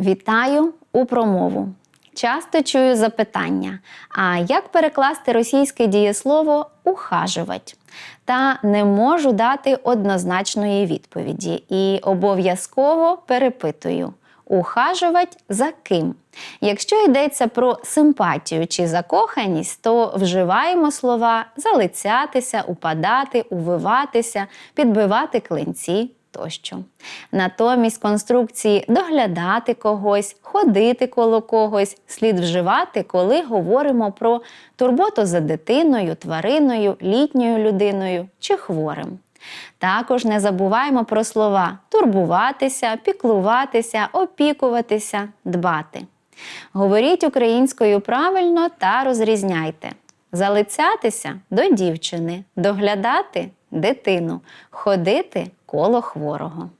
Вітаю у промову. Часто чую запитання: а як перекласти російське дієслово ухаживать? Та не можу дати однозначної відповіді і обов'язково перепитую: ухаживать за ким? Якщо йдеться про симпатію чи закоханість, то вживаємо слова залицятися, упадати, увиватися, підбивати клинці тощо. Натомість конструкції доглядати когось, ходити коло когось слід вживати, коли говоримо про турботу за дитиною, твариною, літньою людиною чи хворим. Також не забуваємо про слова турбуватися, піклуватися, опікуватися, дбати. Говоріть українською правильно та розрізняйте. Залицятися до дівчини, доглядати дитину, ходити коло хворого.